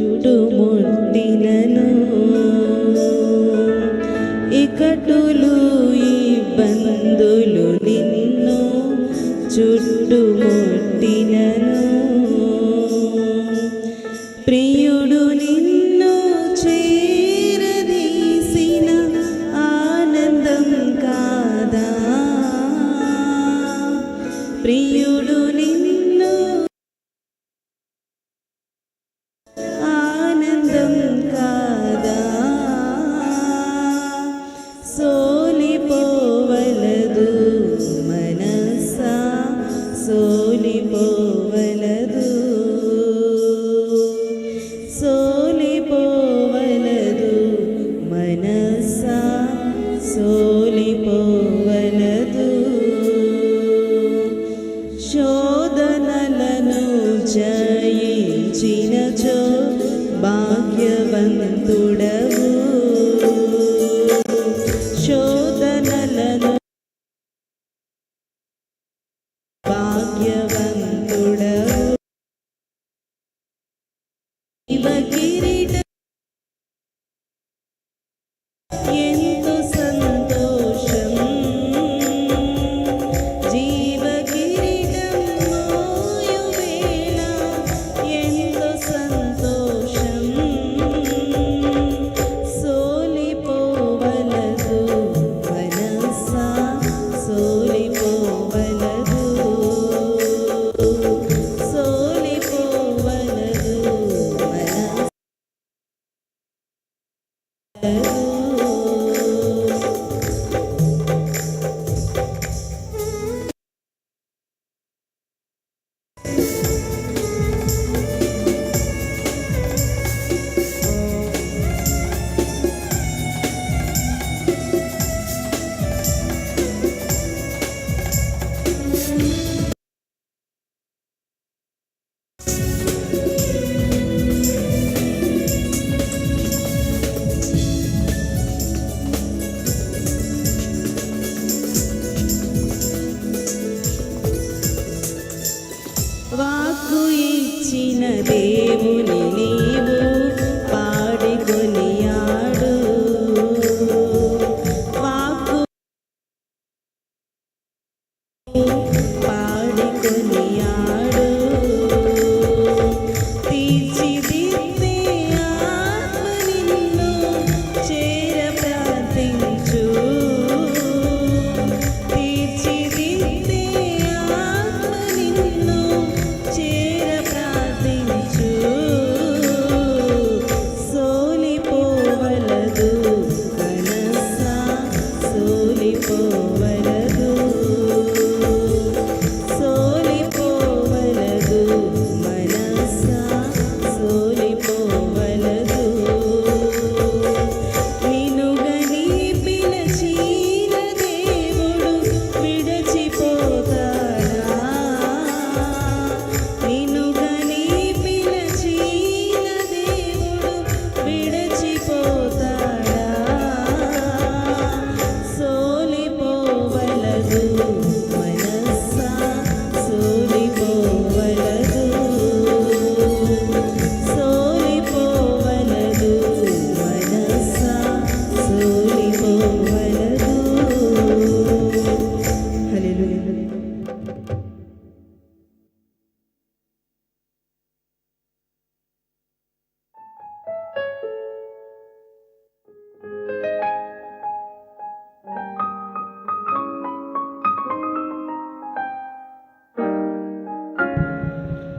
రాజుడు ముందిలను ഭാഗ്യവൻ மனதே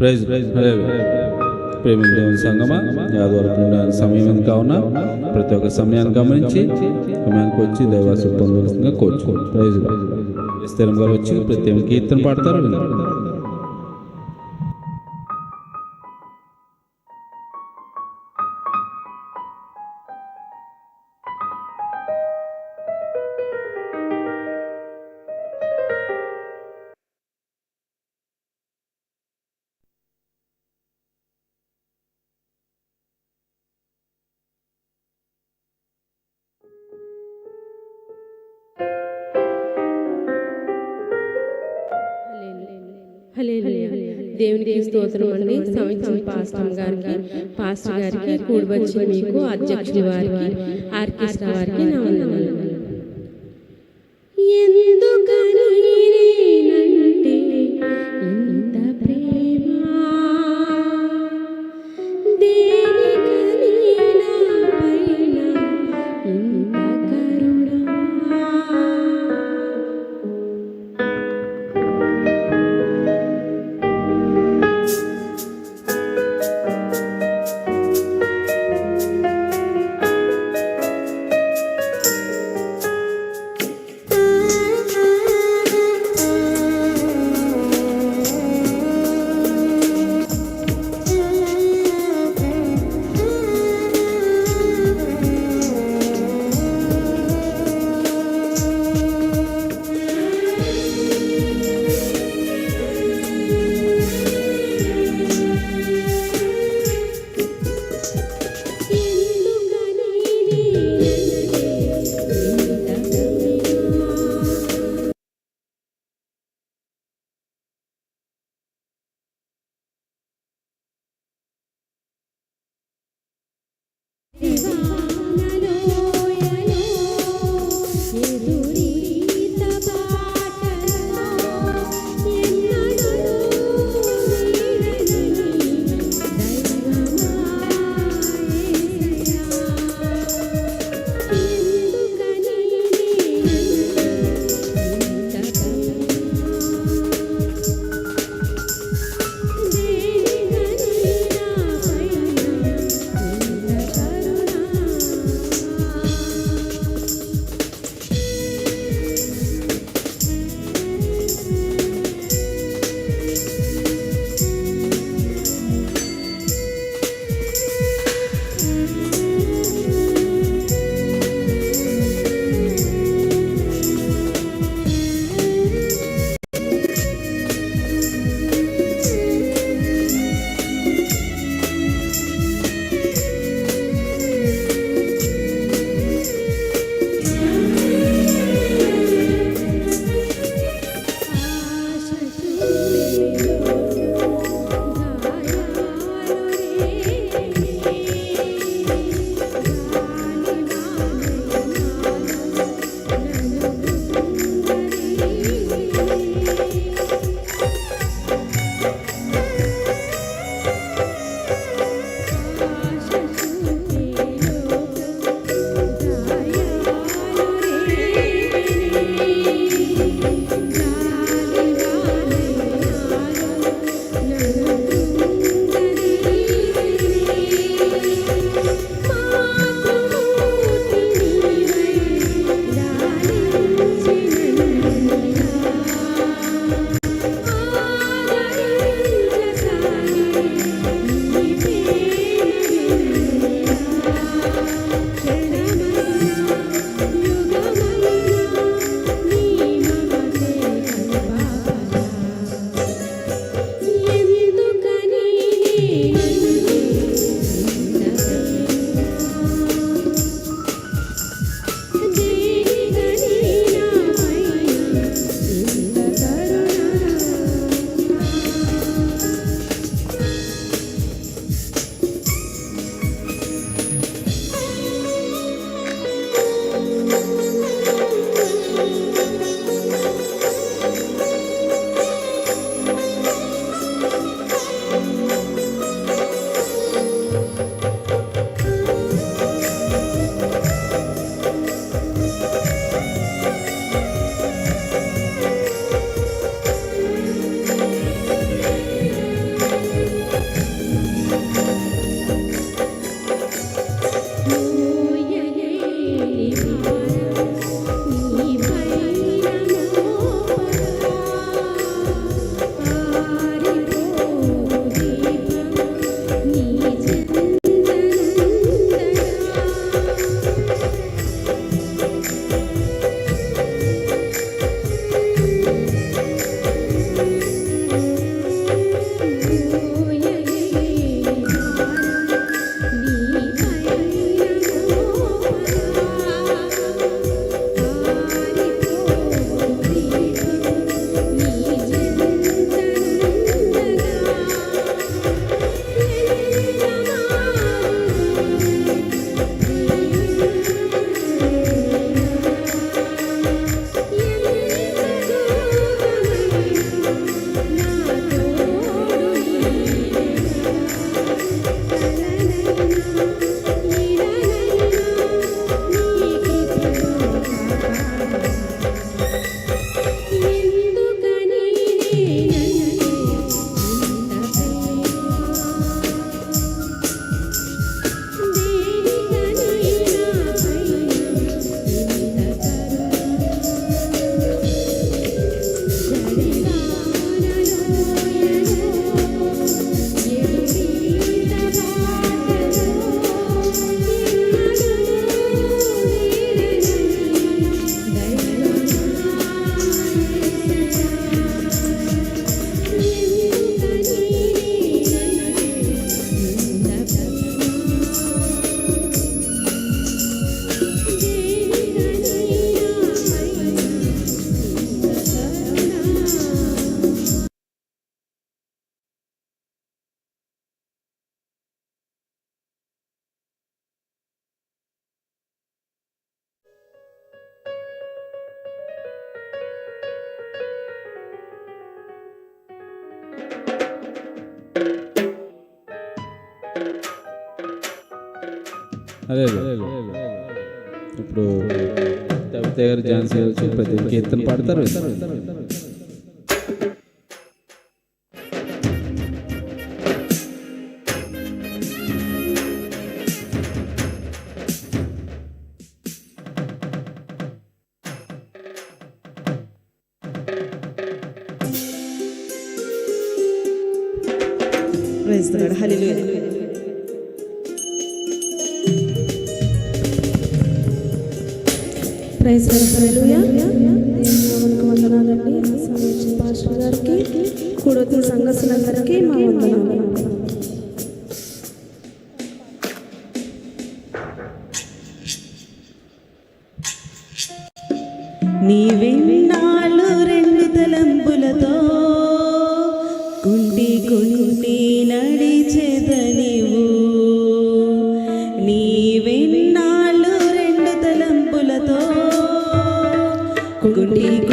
ప్రైజ్. ప్రేమించే సంగమా? ఆదివారం సమయం కావున? ప్రతి ఒక్క సమయాన్ని గమనించి సమయానికి వచ్చి దైవాసులు పొందవలసిందిగా కోరుకోండి ప్రైజ్. విస్తారం గారు వచ్చి ప్రతి కీర్తన పాడతారు దేవునికి స్తోత్రం అండి సంవత్సరం పాస్టర్ గారికి పాస్టర్ గారికి కూడి వచ్చిన మీకు అధ్యక్షుడి వారికి ఆర్కెస్ట్రా వారికి నా వందనాలు Yeah. అదే ఇప్పుడు కవిత గారు ఝాన్సీ గారు వచ్చి ప్రతి కీర్తన పాడతారు. ప్రైజ్ వందనాలకు వందనాలండి. పాస్టర్ గారికి కూడొచ్చిన సంఘస్థులందరికీ మా వందనాలు. నీవెన్నాళ్ళు రెండు తలంపులతో గుండి గుండి నడిచెదనివు. నీవెన్న good evening.